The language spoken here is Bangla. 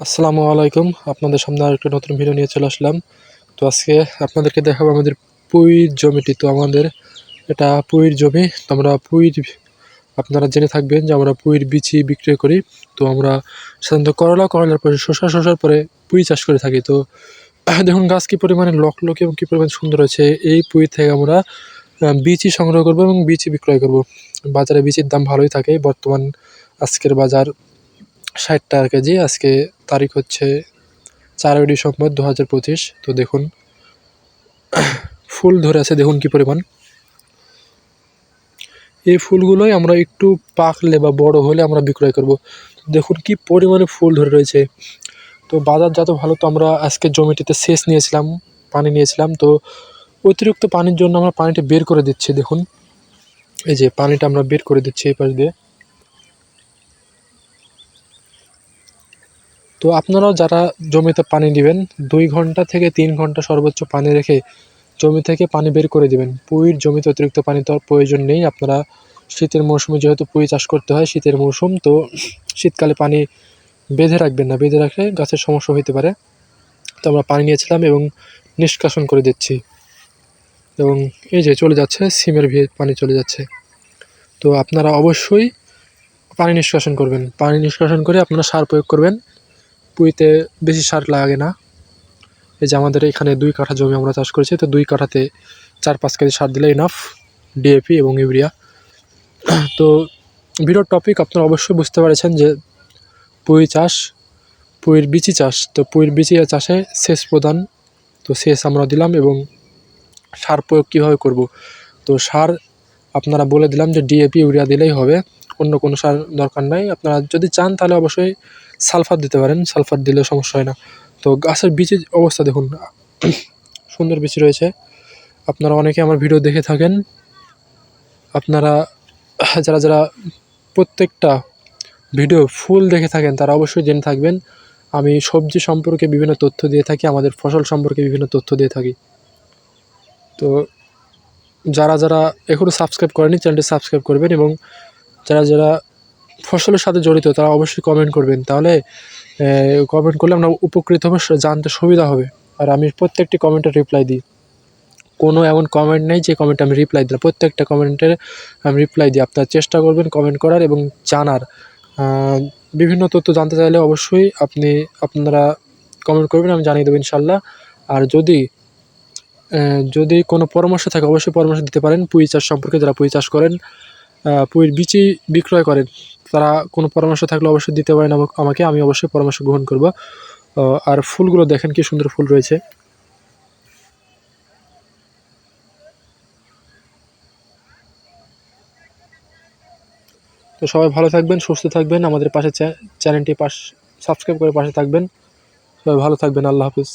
আসসালামু আলাইকুম। আপনাদের সামনে আর একটা নতুন ভিডিও নিয়ে চলে আসলাম। তো আজকে আপনাদেরকে দেখাবো আমাদের পুঁইর জমিটি। তো আমাদের এটা পুঁইর জমি। তো আমরা পুঁইর আপনারা জেনে থাকবেন যে আমরা পুঁইর বিচি বিক্রয় করি। তো আমরা সাধারণত করলা, করলার পরে শসা, শসার পরে পুঁই চাষ করে থাকি। তো দেখুন গাছ কী পরিমাণে লক লক এবং কী পরিমাণে সুন্দর হয়েছে। এই পুঁই থেকে আমরা বিচি সংগ্রহ করব এবং বিচি বিক্রয় করব। বাজারে বিচির দাম ভালোই থাকে। বর্তমান আজকের বাজার ষাট টাকা কেজি। আজকে তারিখ হচ্ছে চারই ডিসেম্বর দু হাজার পঁচিশ। তো দেখুন, ফুল ধরে আছে, দেখুন কি পরিমাণ। এই ফুলগুলোই আমরা একটু পাকলে বা বড় হলে আমরা বিক্রয় করব। দেখুন কি পরিমাণে ফুল ধরে রয়েছে। তো বাজার যত ভালো, তো আমরা আজকে জমিটিতে সেচ নিয়েছিলাম, পানি নিয়েছিলাম। তো অতিরিক্ত পানির জন্য আমরা পানিটা বের করে দিচ্ছি, দেখুন। এই যে পানিটা আমরা বের করে দিচ্ছি এই পাশ দিয়ে। তো আপনারাও যারা জমিতে পানি দিবেন দুই ঘণ্টা থেকে তিন ঘণ্টা সর্বোচ্চ পানি রেখে জমি থেকে পানি বের করে দিবেন। পুঁইর জমিতে অতিরিক্ত পানি তো প্রয়োজন নেই। আপনারা শীতের মৌসুমে যেহেতু পুঁই চাষ করতে হয়, শীতের মৌসুম, তো শীতকালে পানি বেঁধে রাখবেন না। বেঁধে রাখলে গাছের সমস্যা হতে পারে। তো আমরা পানি নিয়েছিলাম এবং নিষ্কাশন করে দিচ্ছি। এবং এই যে চলে যাচ্ছে, সিমের ভিয়ে পানি চলে যাচ্ছে। তো আপনারা অবশ্যই পানি নিষ্কাশন করবেন। পানি নিষ্কাশন করে আপনারা সার প্রয়োগ করবেন। পুঁইতে বেশি সার লাগে না। এই যে আমাদের এখানে দুই কাঠা জমি আমরা চাষ করেছি, তো দুই কাঠাতে চার পাঁচ কেজি সার দিলে ইনাফ ডিএপি এবং ইউরিয়া। তো ভিডিওর টপিক আপনারা অবশ্যই বুঝতে পেরেছেন যে পুঁই চাষ পুঁইর বিচি চাষ, তো পুঁইর বিচি চাষে সেচ প্রদান, তো সেচ আমরা দিলাম এবং সার প্রয়োগ কীভাবে করব? তো সার আপনারা বলে দিলাম যে ডিএপি ইউরিয়া দিলেই হবে। অন্য কোনো সার দরকার নাই। আপনারা যদি চান তাহলে অবশ্যই সালফার দিতে পারেন, সালফার দিলে সমস্যা হয় না। তো গাছের বীজের অবস্থা দেখুন, সুন্দর বীজ রয়েছে। আপনারা অনেকে আমার ভিডিও দেখে থাকেন। আপনারা, যারা যারা প্রত্যেকটা ভিডিও ফুল দেখে থাকেন, তারা অবশ্যই জেনে থাকবেন, আমি সবজি সম্পর্কে বিভিন্ন তথ্য দিয়ে থাকি, আমাদের ফসল সম্পর্কে বিভিন্ন তথ্য দিয়ে থাকি। তো যারা যারা এখনও সাবস্ক্রাইব করেনি, চ্যানেলটি সাবস্ক্রাইব করবেন এবং যারা যারা ফসলের সাথে জড়িত, তারা অবশ্যই কমেন্ট করবেন। তাহলে কমেন্ট করলে আমরা উপকৃত হবে জানতে সুবিধা হবে। আর আমি প্রত্যেকটি কমেন্টে রিপ্লাই দিই। কোনো এমন কমেন্ট নেই যে কমেন্টে আমি রিপ্লাই দিলাম প্রত্যেকটা কমেন্টের আমি রিপ্লাই দিই। আপনারা চেষ্টা করবেন কমেন্ট করার এবং জানার। বিভিন্ন তথ্য জানতে চাইলে অবশ্যই আপনি, আপনারা কমেন্ট করবেন, আমি জানিয়ে দেবো ইনশাল্লাহ আর যদি যদি কোনো পরামর্শ থাকে, অবশ্যই পরামর্শ দিতে পারেন। পুঁই চাষ সম্পর্কে যারা পুঁই চাষ করেন পুঁইর বিচি বিক্রয় করেন। তারা কোনো পরামর্শ থাকলে অবশ্যই দিতে পারেন আমাকে, আমি অবশ্যই পরামর্শ গ্রহণ করব। আর ফুলগুলো দেখেন কি সুন্দর ফুল রয়েছে। তো সবাই ভালো থাকবেন, সুস্থ থাকবেন। আমাদের পাশে চ্যানেলটি পাশ সাবস্ক্রাইব করে পাশে থাকবেন। সবাই ভালো থাকবেন। আল্লাহ হাফিজ।